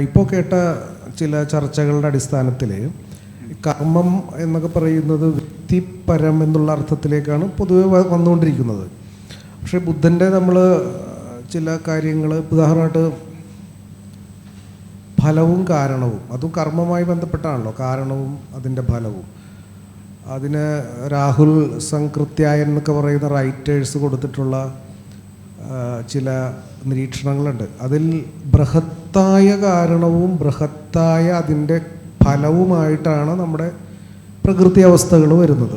ഇപ്പോൾ കേട്ട ചില ചർച്ചകളുടെ അടിസ്ഥാനത്തിൽ കർമ്മം എന്നൊക്കെ പറയുന്നത് വ്യക്തിപരം എന്നുള്ള അർത്ഥത്തിലേക്കാണ് പൊതുവെ വന്നുകൊണ്ടിരിക്കുന്നത്. പക്ഷേ ബുദ്ധന്റെ നമ്മൾ ചില കാര്യങ്ങൾ ഉദാഹരണമായിട്ട് ഫലവും കാരണവും അതും കർമ്മമായി ബന്ധപ്പെട്ടാണല്ലോ കാരണവും അതിന്റെ ഫലവും. അതിന് രാഹുൽ സംകൃത്യായൻ എന്നൊക്കെ പറയുന്ന റൈറ്റേഴ്സ് കൊടുത്തിട്ടുള്ള ചില നിരീക്ഷണങ്ങളുണ്ട്. അതിൽ ബൃഹത്തായ കാരണവും ബൃഹത്തായ അതിന്റെ ഫലവുമായിട്ടാണ് നമ്മുടെ പ്രകൃതി അവസ്ഥകൾ വരുന്നത്.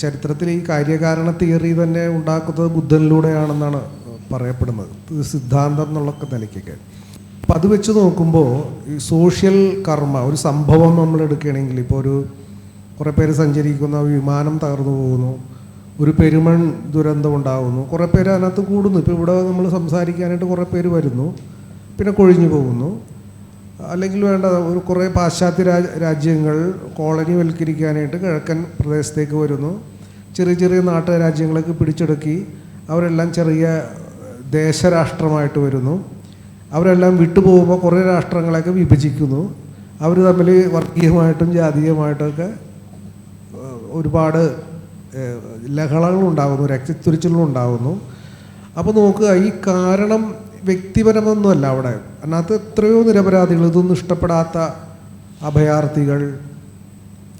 ചരിത്രത്തിൽ ഈ കാര്യകാരണ തിയറി തന്നെ ഉണ്ടാക്കുന്നത് ബുദ്ധനിലൂടെയാണെന്നാണ് പറയപ്പെടുന്നത്. സിദ്ധാന്തം എന്നുള്ള നിലയ്ക്കൊക്കെ. അപ്പം അത് വെച്ച് നോക്കുമ്പോൾ ഈ സോഷ്യൽ കർമ്മ ഒരു സംഭവം നമ്മൾ എടുക്കുകയാണെങ്കിൽ ഇപ്പോൾ ഒരു കുറേ പേര് സഞ്ചരിക്കുന്ന വിമാനം തകർന്നു പോകുന്നു ഒരു പെരുമൺ ദുരന്തം ഉണ്ടാകുന്നു കുറേ പേര് അതിനകത്ത് കൂടുന്നു. ഇപ്പോൾ ഇവിടെ നമ്മൾ സംസാരിക്കാനായിട്ട് കുറേ പേര് വരുന്നു. പിന്നെ കൊഴിഞ്ഞു പോകുന്നു. അല്ലെങ്കിൽ വേണ്ട ഒരു കുറേ പാശ്ചാത്യ രാജ രാജ്യങ്ങൾ കോളനി വൽക്കരിക്കാനായിട്ട് കിഴക്കൻ പ്രദേശത്തേക്ക് വരുന്നു. ചെറിയ ചെറിയ നാട്ടു രാജ്യങ്ങളൊക്കെ പിടിച്ചെടുക്കി അവരെല്ലാം ചെറിയ ദേശരാഷ്ട്രമായിട്ട് വരുന്നു. അവരെല്ലാം വിട്ടുപോകുമ്പോൾ കുറേ രാഷ്ട്രങ്ങളെയൊക്കെ വിഭജിക്കുന്നു. അവർ തമ്മിൽ വർഗീയമായിട്ടും ജാതീയമായിട്ടൊക്കെ ഒരുപാട് ലഹളങ്ങളുണ്ടാകുന്നു രക്തത്തുരിച്ചിലുണ്ടാകുന്നു. അപ്പോൾ നോക്കുക ഈ കാരണം വ്യക്തിപരമൊന്നുമല്ല അവിടെ. അതിനകത്ത് എത്രയോ നിരപരാധികൾ ഇതൊന്നും ഇഷ്ടപ്പെടാത്ത അഭയാർത്ഥികൾ.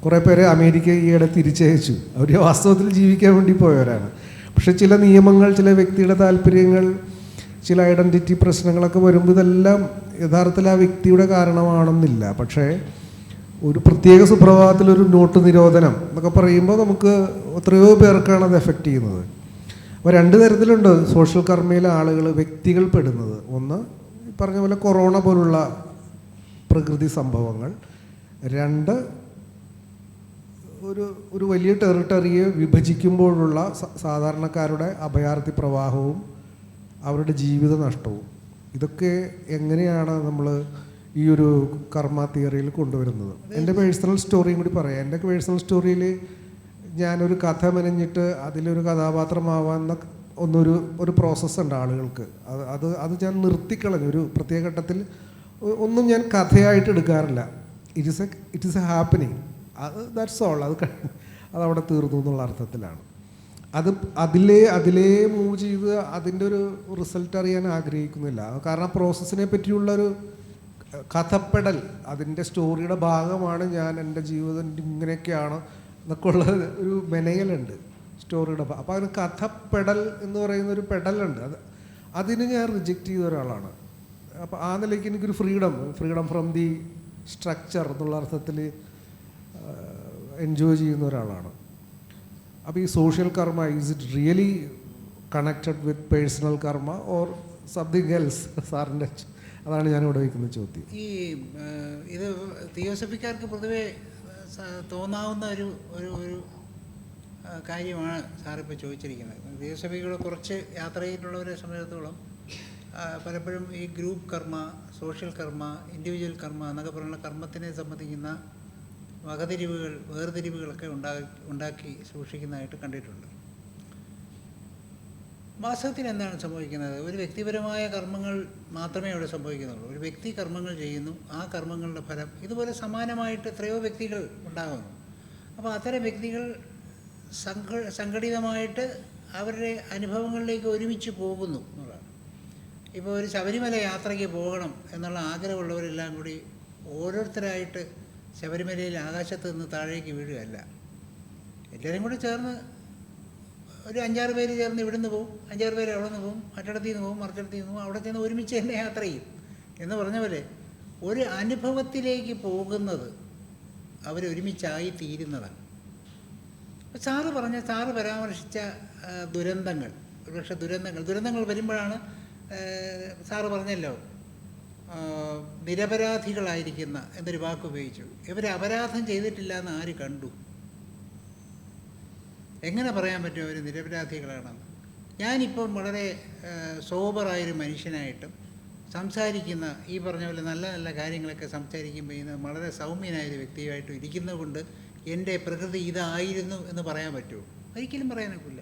കുറേ പേരെ അമേരിക്ക ഈയിടെ തിരിച്ചയച്ചു. അവർ വാസ്തവത്തിൽ ജീവിക്കാൻ വേണ്ടി പോയവരാണ്. പക്ഷെ ചില നിയമങ്ങൾ ചില വ്യക്തിയുടെ താല്പര്യങ്ങൾ ചില ഐഡന്റിറ്റി പ്രശ്നങ്ങളൊക്കെ വരുമ്പോൾ ഇതെല്ലാം യഥാർത്ഥത്തിൽ ആ വ്യക്തിയുടെ കാരണമാണെന്നില്ല. പക്ഷേ ഒരു പ്രത്യേക സുപ്രഭാതത്തിൽ ഒരു നോട്ട് നിരോധനം എന്നൊക്കെ പറയുമ്പോൾ നമുക്ക് എത്രയോ പേർക്കാണ് അത് എഫക്റ്റ് ചെയ്യുന്നത്. അപ്പോൾ രണ്ട് തരത്തിലുണ്ട് സോഷ്യൽ കർമ്മയിലെ ആളുകൾ വ്യക്തികൾ പെടുന്നത്. ഒന്ന് പറഞ്ഞ പോലെ കൊറോണ പോലുള്ള പ്രകൃതി സംഭവങ്ങൾ. രണ്ട് ഒരു ഒരു വലിയ ടെറിട്ടറിയെ വിഭജിക്കുമ്പോഴുള്ള സാധാരണക്കാരുടെ അഭയാർത്ഥി പ്രവാഹവും അവരുടെ ജീവിത നഷ്ടവും. ഇതൊക്കെ എങ്ങനെയാണ് നമ്മൾ ഈ ഒരു കർമ്മ തിയറിയിൽ കൊണ്ടുവരുന്നത്? എന്റെ പേഴ്സണൽ സ്റ്റോറിയും കൂടി പറയാം. എന്റെ പേഴ്സണൽ സ്റ്റോറിയിൽ ഞാനൊരു കഥ മെനഞ്ഞിട്ട് അതിലൊരു കഥാപാത്രമാവാന്ന ഒന്നൊരു ഒരു പ്രോസസ്സ് ഉണ്ട് ആളുകൾക്ക്. അത് അത് അത് ഞാൻ നിർത്തിക്കളഞ്ഞു. ഒരു പ്രത്യേക ഘട്ടത്തിൽ ഒന്നും ഞാൻ കഥയായിട്ട് എടുക്കാറില്ല. It is a it is a happening അത് ദാറ്റ്സ് ഓൾ അത് അതവിടെ തീർന്നു എന്നുള്ള അർത്ഥത്തിലാണ്. അത് അതിലേ അതിലേ മൂവ് ചെയ്ത് അതിന്റെ ഒരു റിസൾട്ട് അറിയാൻ ആഗ്രഹിക്കുന്നില്ല. കാരണം പ്രോസസ്സിനെ പറ്റിയുള്ള ഒരു കഥപ്പെടൽ അതിന്റെ സ്റ്റോറിയുടെ ഭാഗമാണ് ഞാൻ എന്റെ ജീവിതം ഇങ്ങനെയൊക്കെയാണ് എന്നൊക്കെ ഉള്ള ഒരു മെനയലുണ്ട് സ്റ്റോറിയുടെ അപ്പോൾ അതിന് കഥപ്പെടൽ എന്ന് പറയുന്ന ഒരു പെടലുണ്ട്. അത് അതിന് ഞാൻ റിജക്റ്റ് ചെയ്ത ഒരാളാണ്. അപ്പോൾ ആ നിലയ്ക്ക് എനിക്കൊരു freedom freedom from the structure എന്നുള്ള അർത്ഥത്തിൽ എൻജോയ് ചെയ്യുന്ന ഒരാളാണ്. അപ്പോൾ ഈ social karma is it really connected with personal karma or something else സാറിന്റെ അതാണ് ഞാൻ ഇവിടെ വയ്ക്കുന്ന ചോദ്യം. ഈ ഇത് തിയോസഫിക്കാർക്ക് പൊതുവെ തോന്നാവുന്ന ഒരു ഒരു ഒരു കാര്യമാണ് സാറിപ്പോൾ ചോദിച്ചിരിക്കുന്നത്. തിയോസഫികൾ കുറച്ച് യാത്ര ചെയ്തിട്ടുള്ളവരെ സംബന്ധിച്ചിടത്തോളം പലപ്പോഴും ഈ ഗ്രൂപ്പ് കർമ്മ സോഷ്യൽ കർമ്മ ഇൻഡിവിജ്വൽ കർമ്മ എന്നൊക്കെ പറയുന്ന കർമ്മത്തിനെ സംബന്ധിക്കുന്ന വകതിരിവുകൾ വേർതിരിവുകളൊക്കെ ഉണ്ടാക്കി ഉണ്ടാക്കി സൂക്ഷിക്കുന്നതായിട്ട് കണ്ടിട്ടുണ്ട്. വാസ്തവത്തിൽ എന്താണ് സംഭവിക്കുന്നത്? ഒരു വ്യക്തിപരമായ കർമ്മങ്ങൾ മാത്രമേ അവിടെ സംഭവിക്കുന്നുള്ളൂ. ഒരു വ്യക്തി കർമ്മങ്ങൾ ചെയ്യുന്നു ആ കർമ്മങ്ങളുടെ ഫലം ഇതുപോലെ സമാനമായിട്ട് എത്രയോ വ്യക്തികൾ ഉണ്ടാകുന്നു. അപ്പോൾ അത്തരം വ്യക്തികൾ സംഘ സംഘടിതമായിട്ട് അവരുടെ അനുഭവങ്ങളിലേക്ക് ഒരുമിച്ച് പോകുന്നു എന്നുള്ളതാണ്. ഇപ്പോൾ ഒരു ശബരിമല യാത്രയ്ക്ക് പോകണം എന്നുള്ള ആഗ്രഹമുള്ളവരെല്ലാം കൂടി ഓരോരുത്തരായിട്ട് ശബരിമലയിൽ ആകാശത്ത് നിന്ന് താഴേക്ക് വീഴുകയല്ല. എല്ലാവരും കൂടി ചേർന്ന് ഒരു അഞ്ചാറ് പേര് ചേർന്ന് ഇവിടുന്ന് പോകും അഞ്ചാറ് പേര് അവിടെ നിന്ന് പോകും മറ്റിടത്തു നിന്ന് പോകും മറിച്ചിടത്തു നിന്ന് പോകും അവിടെ ചെന്ന് ഒരുമിച്ച് തന്നെ യാത്ര ചെയ്യും. എന്ന് പറഞ്ഞ പോലെ ഒരു അനുഭവത്തിലേക്ക് പോകുന്നത് അവരൊരുമിച്ചായി തീരുന്നതാണ്. സാറ് പറഞ്ഞ സാറ് പരാമർശിച്ച ദുരന്തങ്ങൾ ഒരുപക്ഷെ ദുരന്തങ്ങൾ ദുരന്തങ്ങൾ വരുമ്പോഴാണ് സാറ് പറഞ്ഞല്ലോ നിരപരാധികളായിരിക്കുന്ന എന്നൊരു വാക്ക് ഉപയോഗിച്ചു ഇവർ അപരാധം ചെയ്തിട്ടില്ല എന്ന് ആര് കണ്ടു? എങ്ങനെ പറയാൻ പറ്റും അവർ നിരപരാധികളാണെന്ന്? ഞാനിപ്പം വളരെ സോബറായൊരു മനുഷ്യനായിട്ടും സംസാരിക്കുന്ന ഈ പറഞ്ഞ പോലെ നല്ല നല്ല കാര്യങ്ങളൊക്കെ സംസാരിക്കുമ്പോൾ ഇന്ന് വളരെ സൗമ്യനായൊരു വ്യക്തിയായിട്ടും ഇരിക്കുന്നത് കൊണ്ട് എന്റെ പ്രകൃതി ഇതായിരുന്നു എന്ന് പറയാൻ പറ്റുമോ? ഒരിക്കലും പറയാനൊക്കില്ല.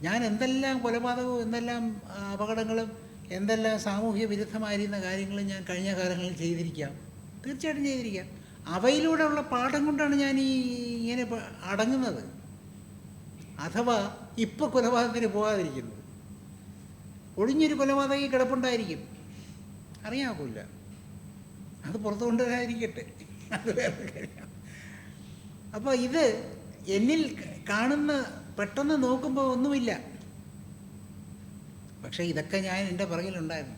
ഞാൻ എന്തെല്ലാം കൊലപാതകവും എന്തെല്ലാം അപകടങ്ങളും എന്തെല്ലാം സാമൂഹ്യ വിരുദ്ധമായിരുന്ന കാര്യങ്ങളും ഞാൻ കഴിഞ്ഞ കാലങ്ങളിൽ ചെയ്തിരിക്കാം. തീർച്ചയായിട്ടും ചെയ്തിരിക്കാം. അവയിലൂടെയുള്ള പാഠം കൊണ്ടാണ് ഞാൻ ഈ ഇങ്ങനെ അടങ്ങുന്നത്. അഥവാ ഇപ്പോൾ കൊലപാതകത്തിന് പോകാതിരിക്കുന്നത് ഒഴിഞ്ഞൊരു കൊലപാതകം കിടപ്പുണ്ടായിരിക്കും. അറിയാമില്ല അത് പുറത്തു കൊണ്ടുവരാതിരിക്കട്ടെ. അപ്പോൾ ഇത് എന്നിൽ കാണുന്ന പെട്ടെന്ന് നോക്കുമ്പോൾ ഒന്നുമില്ല. പക്ഷേ ഇതൊക്കെ ഞാൻ എന്റെ പുറകിലുണ്ടായിരുന്നു.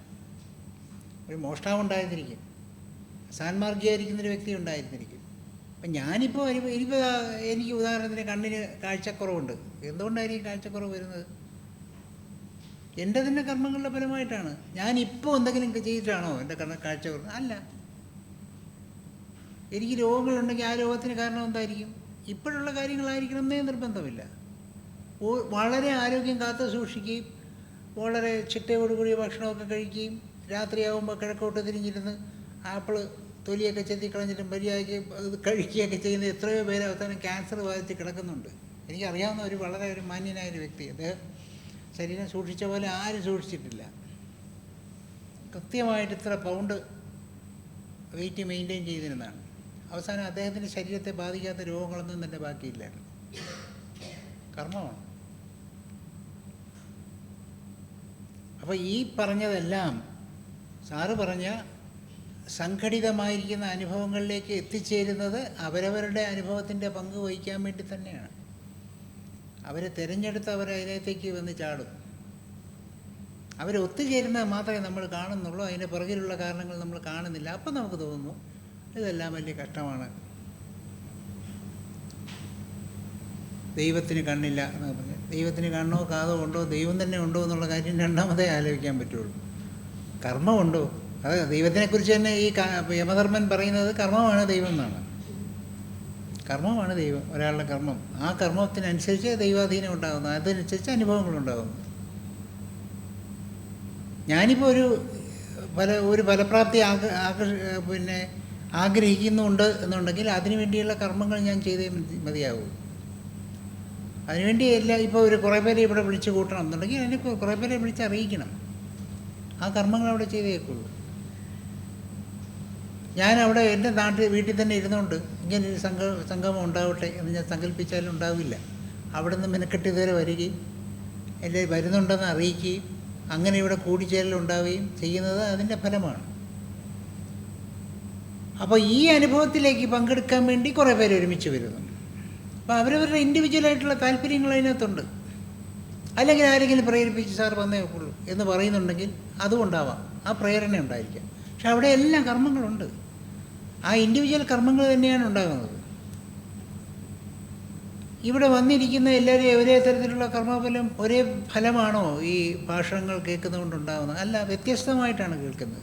ഒരു മോഷ്ടാവ് ഉണ്ടായിരുന്നിരിക്കും സാൻമാർഗിയായിരിക്കുന്നൊരു വ്യക്തി ഉണ്ടായിരുന്നിരിക്കും. അപ്പം ഞാനിപ്പോൾ എനിക്ക് എനിക്ക് ഉദാഹരണത്തിന് കണ്ണിന് കാഴ്ചക്കുറവുണ്ട്. എന്തുകൊണ്ടായിരിക്കും കാഴ്ചക്കുറവ് വരുന്നത്? എന്റെ തന്നെ കർമ്മങ്ങളുടെ ഫലമായിട്ടാണ്. ഞാനിപ്പോൾ എന്തെങ്കിലും ചെയ്തിട്ടാണോ എന്റെ കണ്ണ കാഴ്ചക്കുറവ്? അല്ല. എനിക്ക് രോഗങ്ങളുണ്ടെങ്കിൽ ആ രോഗത്തിന് കാരണം എന്തായിരിക്കും? ഇപ്പോഴുള്ള കാര്യങ്ങളായിരിക്കണം എന്നേ നിർബന്ധമില്ല വളരെ ആരോഗ്യം കാത്തു സൂക്ഷിക്കുകയും വളരെ ചിട്ടയോടുകൂടിയ ഭക്ഷണമൊക്കെ കഴിക്കുകയും രാത്രിയാകുമ്പോൾ കിഴക്കോട്ട് തിരിഞ്ഞിരുന്ന് ആപ്പിൾ തൊലിയൊക്കെ ചെത്തി കളഞ്ഞിട്ട് മര്യാദയ്ക്ക് അത് കഴിക്കുകയൊക്കെ ചെയ്യുന്ന എത്രയോ പേര് അവസാനം ക്യാൻസർ ബാധിച്ച് കിടക്കുന്നുണ്ട്. എനിക്കറിയാവുന്ന ഒരു വളരെ ഒരു മാന്യനായ ഒരു വ്യക്തി. അദ്ദേഹം ശരീരം സൂക്ഷിച്ച പോലെ ആരും സൂക്ഷിച്ചിട്ടില്ല. കൃത്യമായിട്ട് ഇത്ര പൗണ്ട് വെയിറ്റ് മെയിന്റെയിൻ ചെയ്തിരുന്നതാണ്. അവസാനം അദ്ദേഹത്തിന്റെ ശരീരത്തെ ബാധിക്കാത്ത രോഗങ്ങളൊന്നും തന്നെ ബാക്കിയില്ലായിരുന്നു. കർമ്മമാണ്. അപ്പോൾ ഈ പറഞ്ഞതെല്ലാം സാറ് പറഞ്ഞ സംഘടിതമായിരിക്കുന്ന അനുഭവങ്ങളിലേക്ക് എത്തിച്ചേരുന്നത് അവരവരുടെ അനുഭവത്തിന്റെ പങ്ക് വഹിക്കാൻ വേണ്ടി തന്നെയാണ്. അവരെ തിരഞ്ഞെടുത്ത് അവർ അതിനകത്തേക്ക് വന്ന് ചാടും. അവർ ഒത്തുചേരുന്നത് മാത്രമേ നമ്മൾ കാണുന്നുള്ളൂ. അതിന്റെ പുറകിലുള്ള കാരണങ്ങൾ നമ്മൾ കാണുന്നില്ല. അപ്പം നമുക്ക് തോന്നുന്നു ഇതെല്ലാം വലിയ കഷ്ടമാണ്. ദൈവത്തിന് കണ്ണില്ല എന്ന് പറഞ്ഞു ദൈവത്തിന് കണ്ണോ കാതോ ഉണ്ടോ? ദൈവം തന്നെ ഉണ്ടോ എന്നുള്ള കാര്യം രണ്ടാമതേ ആലോചിക്കാൻ പറ്റുള്ളൂ. കർമ്മമുണ്ടോ? അത് ദൈവത്തിനെക്കുറിച്ച് തന്നെ ഈ യമധർമ്മൻ പറയുന്നത് കർമ്മമാണ് ദൈവം എന്നാണ്. കർമ്മമാണ് ദൈവം ഒരാളുടെ കർമ്മം. ആ കർമ്മത്തിനനുസരിച്ച് ദൈവാധീനം ഉണ്ടാകുന്നു. അതനുസരിച്ച് അനുഭവങ്ങളുണ്ടാകുന്നു ഞാനിപ്പോൾ ഒരു പല ഒരു ഫലപ്രാപ്തി ആകർഷ പിന്നെ ആഗ്രഹിക്കുന്നുണ്ട് എന്നുണ്ടെങ്കിൽ അതിനു വേണ്ടിയുള്ള കർമ്മങ്ങൾ ഞാൻ ചെയ്തേ മതിയാകൂ അതിനുവേണ്ടി എല്ലാ ഇപ്പോൾ ഒരു കുറേ പേരെ ഇവിടെ വിളിച്ച് കൂട്ടണം എന്നുണ്ടെങ്കിൽ അതിനെ കുറേ പേരെ വിളിച്ച് അറിയിക്കണം ആ കർമ്മങ്ങൾ അവിടെ ചെയ്തേക്കുള്ളൂ. ഞാൻ അവിടെ എന്റെ നാട്ടിൽ വീട്ടിൽ തന്നെ ഇരുന്നുകൊണ്ട് ഇങ്ങനെ ഒരു സംഘ സംഗമം ഉണ്ടാവട്ടെ എന്ന് ഞാൻ സങ്കല്പിച്ചാലും ഉണ്ടാവില്ല. അവിടെ നിന്ന് മെനക്കെട്ട് ഇതുവരെ വരികയും എല്ലാം വരുന്നുണ്ടെന്ന് അറിയിക്കുകയും അങ്ങനെ ഇവിടെ കൂടിച്ചേരൽ ഉണ്ടാവുകയും ചെയ്യുന്നത് അതിന്റെ ഫലമാണ്. അപ്പോൾ ഈ അനുഭവത്തിലേക്ക് പങ്കെടുക്കാൻ വേണ്ടി കുറേ പേര് ഒരുമിച്ച് വരുന്നു അപ്പോൾ അവരവരുടെ ഇൻഡിവിജ്വലായിട്ടുള്ള താല്പര്യങ്ങൾ അതിനകത്തുണ്ട്. അല്ലെങ്കിൽ ആരെങ്കിലും പ്രേരിപ്പിച്ച് സാർ വന്നേ ഉള്ളൂ എന്ന് പറയുന്നുണ്ടെങ്കിൽ അതും ഉണ്ടാവാം. ആ പ്രേരണ ഉണ്ടായിരിക്കാം. പക്ഷെ അവിടെ എല്ലാ കർമ്മങ്ങളുണ്ട്. ആ ഇൻഡിവിജ്വൽ കർമ്മങ്ങൾ തന്നെയാണ് ഉണ്ടാകുന്നത്. ഇവിടെ വന്നിരിക്കുന്ന എല്ലാവരെയും ഒരേ തരത്തിലുള്ള കർമ്മഫലം ഒരേ ഫലമാണോ ഈ ഭാഷണങ്ങൾ കേൾക്കുന്നതുകൊണ്ടുണ്ടാകുന്നത്? അല്ല വ്യത്യസ്തമായിട്ടാണ് കേൾക്കുന്നത്.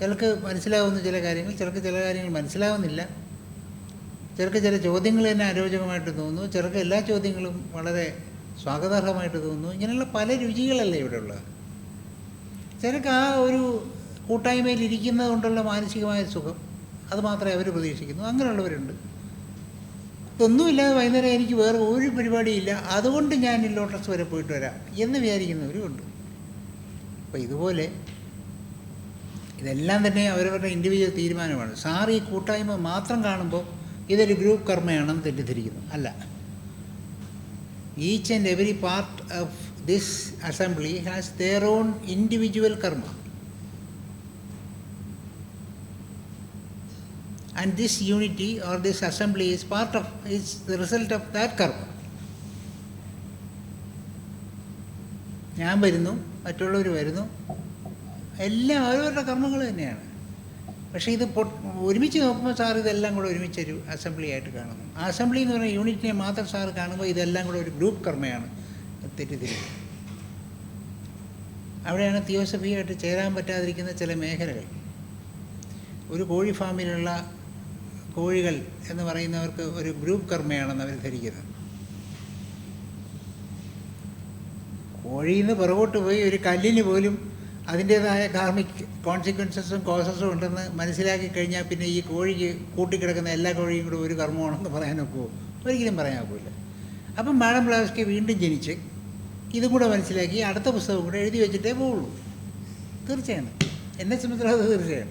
ചിലർക്ക് മനസ്സിലാവുന്ന ചില കാര്യങ്ങൾ ചിലർക്ക് ചില കാര്യങ്ങൾ മനസ്സിലാവുന്നില്ല. ചിലർക്ക് ചില ചോദ്യങ്ങൾ തന്നെ അരോചകമായിട്ട് തോന്നുന്നു. ചിലർക്ക് എല്ലാ ചോദ്യങ്ങളും വളരെ സ്വാഗതാർഹമായിട്ട് തോന്നുന്നു. ഇങ്ങനെയുള്ള പല രുചികളല്ലേ ഇവിടെ ഉള്ളത് ചിലർക്ക് ആ ഒരു കൂട്ടായ്മയിൽ ഇരിക്കുന്നത് കൊണ്ടുള്ള മാനസികമായ സുഖം അത് മാത്രമേ അവർ പ്രതീക്ഷിക്കുന്നു. അങ്ങനെയുള്ളവരുണ്ട്. ഒന്നുമില്ലാതെ വൈകുന്നേരം എനിക്ക് വേറെ ഒരു പരിപാടിയില്ല. അതുകൊണ്ട് ഞാൻ ലോട്ടസ് വരെ പോയിട്ട് വരാം എന്ന് വിചാരിക്കുന്നവരും ഉണ്ട്. അപ്പോൾ ഇതുപോലെ ഇതെല്ലാം തന്നെ അവരവരുടെ ഇൻഡിവിജ്വൽ തീരുമാനമാണ്. സാർ ഈ കൂട്ടായ്മ മാത്രം കാണുമ്പോൾ ഇതൊരു ഗ്രൂപ്പ് കർമ്മയാണെന്ന് തെറ്റിദ്ധരിക്കുന്നു. അല്ല. Each and every part of this assembly has their own individual karma. And this unity or this assembly is part of is the result of that karma. ഞാൻ വരുന്നു മറ്റുള്ളവർ വരുന്നു. എല്ലാം ഓരോരുടെ കർമ്മങ്ങൾ തന്നെയാണ്. പക്ഷേ ഇത് ഒരുമിച്ച് നോക്കുമ്പോൾ സാർ ഇതെല്ലാം കൂടെ ഒരുമിച്ചൊരു അസംബ്ലി ആയിട്ട് കാണുന്നു. ആ അസംബ്ലി എന്ന് പറയുന്ന യൂണിറ്റിനെ മാത്രം സാർ കാണുമ്പോൾ ഇതെല്ലാം കൂടെ ഒരു ഗ്രൂപ്പ് കർമ്മയാണ്. തെറ്റിദ്ധരിക്കുന്നത് അവിടെയാണ് തിയോസഫിയായിട്ട് ചേരാൻ പറ്റാതിരിക്കുന്ന ചില മേഖലകൾ. ഒരു കോഴി ഫാമിലുള്ള കോഴികൾ എന്ന് പറയുന്നവർക്ക് ഒരു ഗ്രൂപ്പ് കർമ്മയാണെന്ന് അവർ ധരിക്കുന്നത്. കോഴിയിൽ നിന്ന് പുറകോട്ട് പോയി ഒരു കല്ലിന് പോലും അതിന്റേതായ കാർമിക് കോൺസിക്വൻസസും കോസസും ഉണ്ടെന്ന് മനസ്സിലാക്കി കഴിഞ്ഞാൽ പിന്നെ ഈ കോഴിക്ക് കൂട്ടിക്കിടക്കുന്ന എല്ലാ കോഴിയും കൂടെ ഒരു കർമ്മമാണെന്ന് പറയാൻ ഒക്കുമോ ഒരിക്കലും പറയാൻ ഒക്കില്ല അപ്പം മാഡം ബ്ലാവസ്കി വീണ്ടും ജനിച്ച് ഇതും കൂടെ മനസ്സിലാക്കി അടുത്ത പുസ്തകം കൂടെ എഴുതി വെച്ചിട്ടേ പോവുള്ളൂ. തീർച്ചയാണ് എന്നെ സംബന്ധിച്ചിടത്തോളം തീർച്ചയാണ്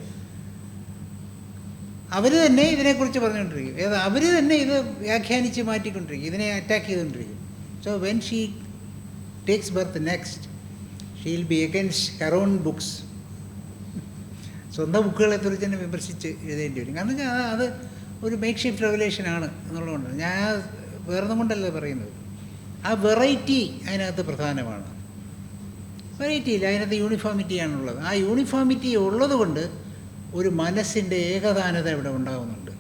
അവർ തന്നെ ഇതിനെക്കുറിച്ച് പറഞ്ഞുകൊണ്ടിരിക്കും. ഏത് അവർ തന്നെ ഇത് വ്യാഖ്യാനിച്ച് മാറ്റിക്കൊണ്ടിരിക്കും. ഇതിനെ അറ്റാക്ക് ചെയ്തുകൊണ്ടിരിക്കും. So when she takes birth next she will be against her own books സ്വന്തം ബുക്കുകളെ കുറിച്ച് തന്നെ വിമർശിച്ച് എഴുതേണ്ടി വരും. കാരണം വെച്ചാൽ അത് ഒരു മേക്ക് ഷിഫ്റ്റ് റെവലേഷൻ ആണ് എന്നുള്ളതുകൊണ്ട് ഞാൻ വേറൊന്നും കൊണ്ടല്ല പറയുന്നത്. ആ വെറൈറ്റി അതിനകത്ത് പ്രധാനമാണ്. വെറൈറ്റി ഇല്ല അതിനകത്ത് യൂണിഫോമിറ്റിയാണുള്ളത് ആ യൂണിഫോമിറ്റി ഉള്ളത് കൊണ്ട് ഒരു മനസ്സിന്റെ ഏകദാനത ഇവിടെ ഉണ്ടാകുന്നുണ്ട്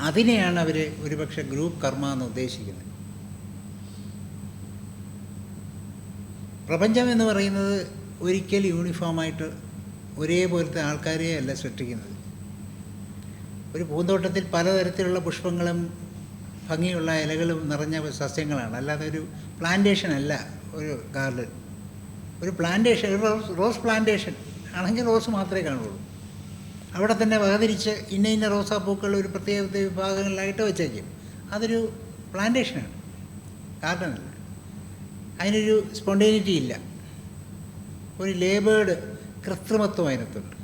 അതിനെയാണ് അവർ ഒരുപക്ഷെ ഗ്രൂപ്പ് കർമ്മ എന്ന് ഉദ്ദേശിക്കുന്നത്. പ്രപഞ്ചം എന്ന് പറയുന്നത് ഒരിക്കൽ യൂണിഫോമായിട്ട് ഒരേപോലത്തെ ആൾക്കാരെ അല്ല സൃഷ്ടിക്കുന്നത്. ഒരു പൂന്തോട്ടത്തിൽ പലതരത്തിലുള്ള പുഷ്പങ്ങളും ഭംഗിയുള്ള ഇലകളും നിറഞ്ഞ സസ്യങ്ങളാണ്. അല്ലാതെ ഒരു പ്ലാന്റേഷൻ അല്ല ഒരു ഗാർഡൻ ഒരു പ്ലാന്റേഷൻ റോസ് റോസ് പ്ലാന്റേഷൻ ആണെങ്കിൽ റോസ് മാത്രമേ കാണുള്ളൂ. അവിടെ തന്നെ വകതിരിച്ച് ഇന്ന ഇന്ന റോസാപ്പൂക്കൾ ഒരു പ്രത്യേക വിഭാഗങ്ങളിലായിട്ട് വെച്ചേക്കും. അതൊരു പ്ലാന്റേഷനാണ് ഗാർഡനല്ല അതിനൊരു സ്പോണ്ടേനിറ്റി ഇല്ല. ഒരു ലേബേർഡ് കൃത്രിമത്വം അതിനകത്തുണ്ട്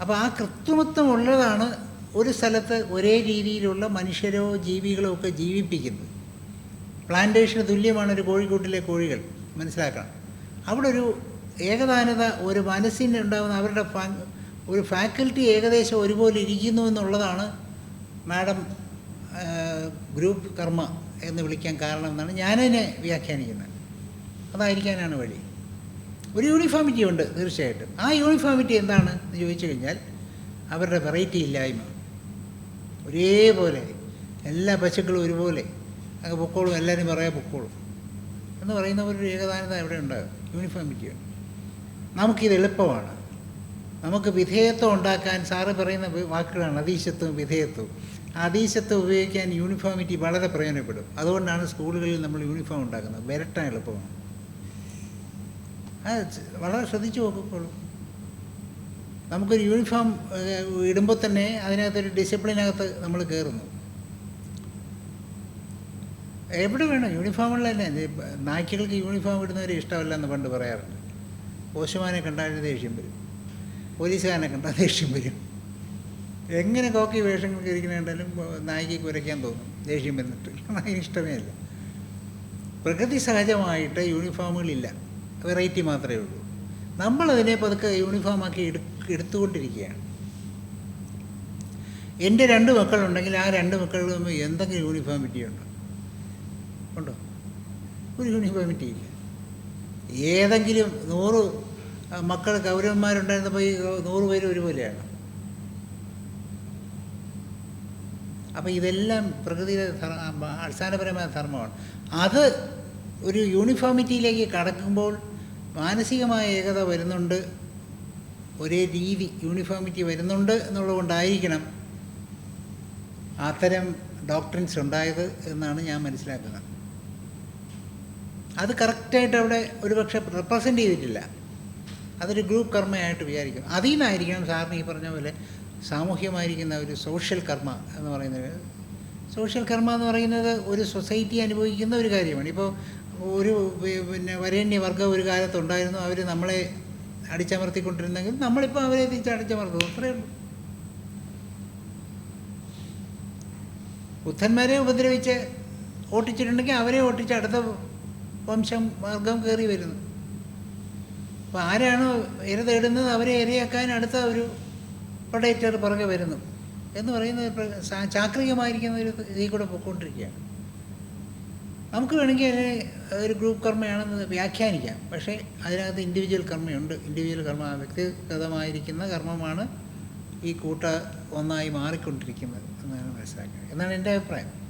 അപ്പോൾ ആ കൃത്രിമത്വം ഉള്ളതാണ് ഒരു സ്ഥലത്ത് ഒരേ രീതിയിലുള്ള മനുഷ്യരോ ജീവികളോ ഒക്കെ ജീവിപ്പിക്കുന്നത്. പ്ലാന്റേഷന് തുല്യമാണ് ഒരു കോഴിക്കൂട്ടിലെ കോഴികൾ. മനസ്സിലാക്കണം. അവിടെ ഒരു ഏകദാനത ഒരു മനസ്സിന് ഉണ്ടാകുന്ന അവരുടെ ഒരു ഫാക്കൽറ്റി ഏകദേശം ഒരുപോലെ ഇരിക്കുന്നു എന്നുള്ളതാണ് മാഡം ഗ്രൂപ്പ് കർമ്മ എന്ന് വിളിക്കാൻ കാരണം എന്നാണ് ഞാനതിനെ വ്യാഖ്യാനിക്കുന്നത്. അതായിരിക്കാനാണ് വഴി. ഒരു യൂണിഫോമിറ്റി ഉണ്ട് തീർച്ചയായിട്ടും. ആ യൂണിഫോമിറ്റി എന്താണ് എന്ന് ചോദിച്ചു കഴിഞ്ഞാൽ അവരുടെ വെറൈറ്റി ഇല്ലായ്മ. ഒരേപോലെ എല്ലാ പശുക്കളും ഒരുപോലെ അങ്ങ് പൊക്കോളും എല്ലാവരും പറയാൻ പൊക്കോളും. എന്ന് പറയുന്ന ഒരു ഏകദാനത എവിടെ ഉണ്ടാകും? യൂണിഫോമിറ്റി ഉണ്ട് നമുക്കിത് എളുപ്പമാണ്. നമുക്ക് വിധേയത്വം ഉണ്ടാക്കാൻ സാറ് പറയുന്ന വാക്കുകളാണ് അതീശത്വവും വിധേയത്വവും അതീശത്വം ഉപയോഗിക്കാൻ യൂണിഫോമിറ്റി വളരെ പ്രയോജനപ്പെടും. അതുകൊണ്ടാണ് സ്കൂളുകളിൽ നമ്മൾ യൂണിഫോം ഉണ്ടാക്കുന്നത്. വരട്ടാൻ എളുപ്പമാണ്. വളരെ ശ്രദ്ധിച്ചു നോക്കിക്കോളൂ. നമുക്കൊരു യൂണിഫോം ഇടുമ്പോൾ തന്നെ അതിനകത്തൊരു ഡിസിപ്ലിനകത്ത് നമ്മൾ കയറുന്നു എവിടെ വേണം? യൂണിഫോമുള്ള തന്നെ നായ്ക്കൾക്ക് യൂണിഫോം ഇടുന്നവരെ ഇഷ്ടമല്ല എന്ന് പണ്ട് പറയാറുണ്ട്. പോസ്റ്റ്മാനെ കണ്ടാൽ ദേഷ്യം വരും. പോലീസുകാരനെ കണ്ടാൽ ദേഷ്യം വരും. എങ്ങനെ കോക്കി വേഷങ്ങൾ ഇരിക്കുന്ന കണ്ടാലും നായിക്ക് കുരയ്ക്കാൻ തോന്നും. ദേഷ്യം വന്നിട്ട്. അതിന് ഇഷ്ടമേ അല്ല. പ്രകൃതി സഹജമായിട്ട് യൂണിഫോമുകളില്ല. വെറൈറ്റി മാത്രമേ ഉള്ളൂ. നമ്മളതിനെ പതുക്കെ യൂണിഫോമാക്കി എടു എടുത്തുകൊണ്ടിരിക്കുകയാണ്. എന്റെ രണ്ട് മക്കളുണ്ടെങ്കിൽ ആ രണ്ട് മക്കളിലും എന്തെങ്കിലും യൂണിഫോമിറ്റി ഉണ്ടോ ഉണ്ടോ? ഒരു യൂണിഫോമിറ്റി ഇല്ല ഏതെങ്കിലും നൂറ് മക്കൾ കൗരവന്മാരുണ്ടായിരുന്നപ്പോൾ ഈ നൂറ് പേര് ഒരുപോലെയാണ്. അപ്പോൾ ഇതെല്ലാം പ്രകൃതിയുടെ അടിസ്ഥാനപരമായ ധർമ്മമാണ്. അത് ഒരു യൂണിഫോമിറ്റിയിലേക്ക് കടക്കുമ്പോൾ മാനസികമായ ഏകത വരുന്നുണ്ട് ഒരേ രീതി യൂണിഫോമിറ്റി വരുന്നുണ്ട് എന്നുള്ളതുകൊണ്ടായിരിക്കണം അത്തരം ഡോക്ടറിൻസ് ഉണ്ടായത് എന്നാണ് ഞാൻ മനസ്സിലാക്കുന്നത്. അത് കറക്റ്റായിട്ട് അവിടെ ഒരുപക്ഷെ റെപ്രസെന്റ് ചെയ്തിട്ടില്ല. അതൊരു ഗ്രൂപ്പ് കർമ്മയായിട്ട് വിചാരിക്കും. അതിൽ നിന്നായിരിക്കണം സാറിന് ഈ പറഞ്ഞ പോലെ സാമൂഹ്യമായിരിക്കുന്ന ഒരു സോഷ്യൽ കർമ്മ എന്ന് പറയുന്നത്. സോഷ്യൽ കർമ്മ എന്ന് പറയുന്നത് ഒരു സൊസൈറ്റി അനുഭവിക്കുന്ന ഒരു കാര്യമാണ്. ഇപ്പോൾ ഒരു പിന്നെ വരേണ്യവർഗം ഒരു കാലത്തുണ്ടായിരുന്നു. അവർ നമ്മളെ അടിച്ചമർത്തിക്കൊണ്ടിരുന്നെങ്കിൽ നമ്മളിപ്പോൾ അവരെ തിരിച്ച് അടിച്ചമർത്തും. അത്രയേ ഉള്ളൂ. ബുദ്ധന്മാരെ ഉപദ്രവിച്ച് ഓട്ടിച്ചിട്ടുണ്ടെങ്കിൽ അവരെ ഓട്ടിച്ച് അടുത്ത വംശം വർഗം കയറി വരുന്നു. അപ്പോൾ ആരാണോ ഇര തേടുന്നത് അവരെ ഇരയാക്കാൻ അടുത്ത ഒരു പ്രൊഡേറ്റർ പുറകെ വരുന്നു എന്ന് പറയുന്നത് ചാക്രികമായിരിക്കുന്ന ഒരു ഇതിൽ കൂടെ പൊയ്ക്കൊണ്ടിരിക്കുകയാണ് നമുക്ക് വേണമെങ്കിൽ അതിനെ ഒരു ഗ്രൂപ്പ് കർമ്മയാണെന്ന് വ്യാഖ്യാനിക്കാം. പക്ഷേ അതിനകത്ത് ഇൻഡിവിജ്വൽ കർമ്മയുണ്ട്. ഇൻഡിവിജ്വൽ കർമ്മ വ്യക്തിഗതമായിരിക്കുന്ന കർമ്മമാണ് ഈ കൂട്ട ഒന്നായി മാറിക്കൊണ്ടിരിക്കുന്നത് എന്നാണ് മനസ്സിലാക്കുന്നത്. എന്നാണ് എന്റെ അഭിപ്രായം.